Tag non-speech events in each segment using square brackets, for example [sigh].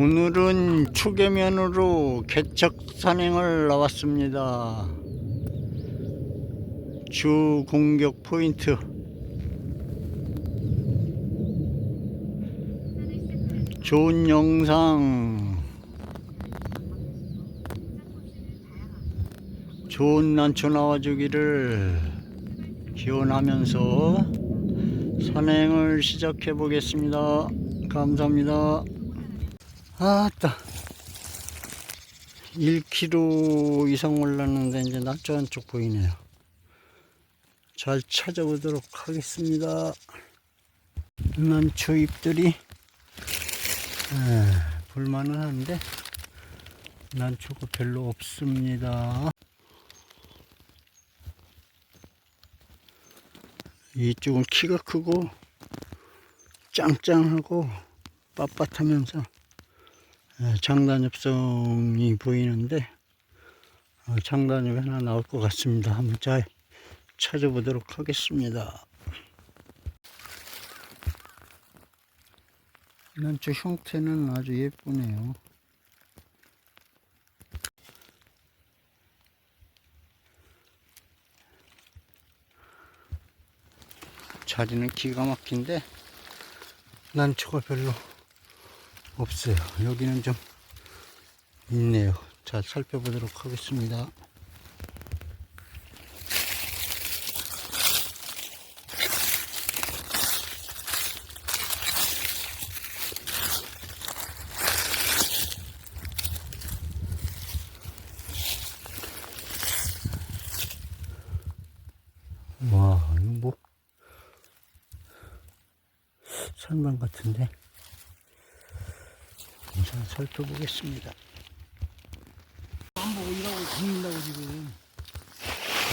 오늘은 초계면으로 개척 산행을 나왔습니다. 주 공격 포인트. 좋은 영상, 좋은 난초 나와주기를 기원하면서 산행을 시작해 보겠습니다. 감사합니다. 아따. 1km 이상 올랐는데 이제 난초 한쪽 보이네요. 잘 찾아보도록 하겠습니다. 난초 잎들이 아, 볼만은 한데 난초가 별로 없습니다. 이쪽은 키가 크고 짱짱하고 빳빳하면서 예, 장단엽성이 보이는데 어, 장단엽이 하나 나올 것 같습니다. 한번 잘 찾아보도록 하겠습니다. 난저 형태는 아주 예쁘네요. 자리는 기가 막힌데 난초가 별로 없어요. 여기는 좀 있네요. 자, 살펴보도록 하겠습니다. 와, 뭐, 산만 같은데? 우선 살펴보겠습니다. 한번 올라고 죽는다고 지금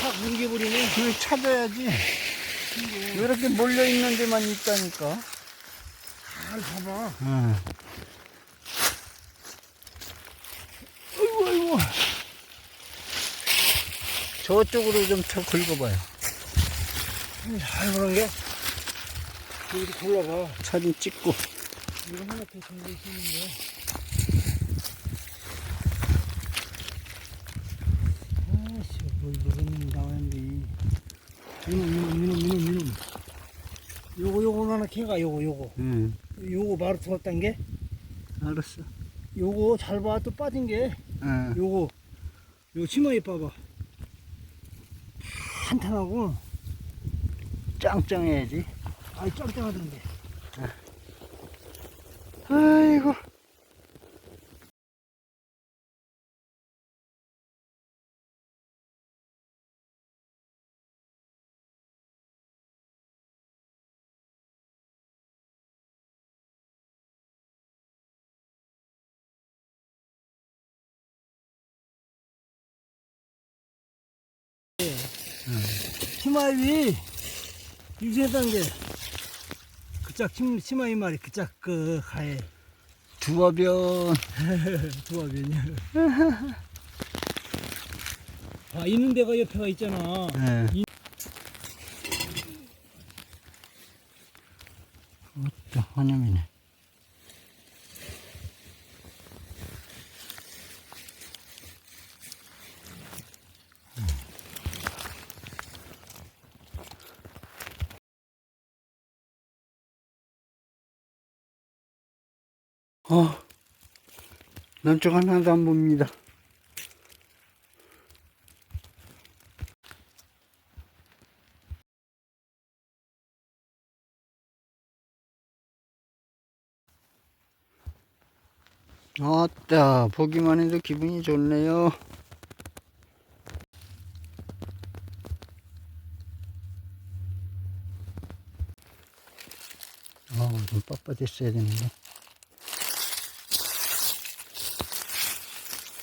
탁 뭉개버리네 그걸 찾아야지. 왜 이렇게 몰려있는 데만 있다니까? 잘 봐봐 응. 아이고, 아이고. 저쪽으로 좀 더 긁어봐요. 잘 보는 게 여기 골라봐 사진 찍고. 이거 하나 더 정도 있었는데 아씨 뭐 이거는 나왔는데 이놈 이놈 이놈 이놈 이놈. 요거 요거 하나 캐가 요거 요거. 응. 요거 바로 들었단 게? 알았어. 요거 잘 봐. 또 빠진 게? 응. 요거. 요 치마에 봐봐. 탄탄하고. 짱짱해야지. 아이 짱짱하던데. 아 치마위 게 그짝 치, 치마위 말이 그짝 그 가에 두화변. [laughs] 두화변이야 아 있는 데가 옆에가 있잖아 네. 이- 또 환염이네. 어, 난쪽 하나도 안 봅니다. 아따, 보기만 해도 기분이 좋네요. 아, 좀 빳빳했어야 되는데.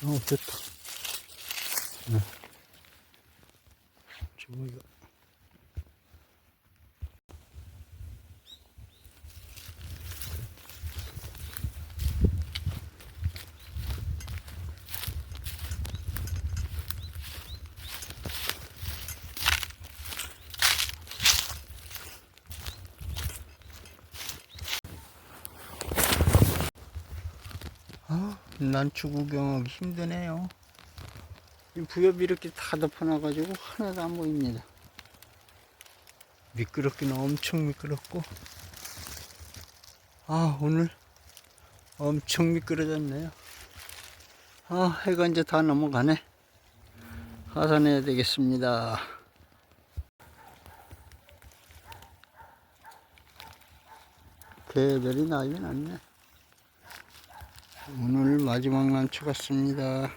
어, 됐다. 네. 저거 난초 구경하기 힘드네요. 이 부엽이 이렇게 다 덮어놔가지고 하나도 안 보입니다. 미끄럽기는 엄청 미끄럽고. 아, 오늘 엄청 미끄러졌네요. 아, 해가 이제 다 넘어가네. 하산해야 되겠습니다. 개들이 난리 났네. 오늘 마지막 난초 같습니다.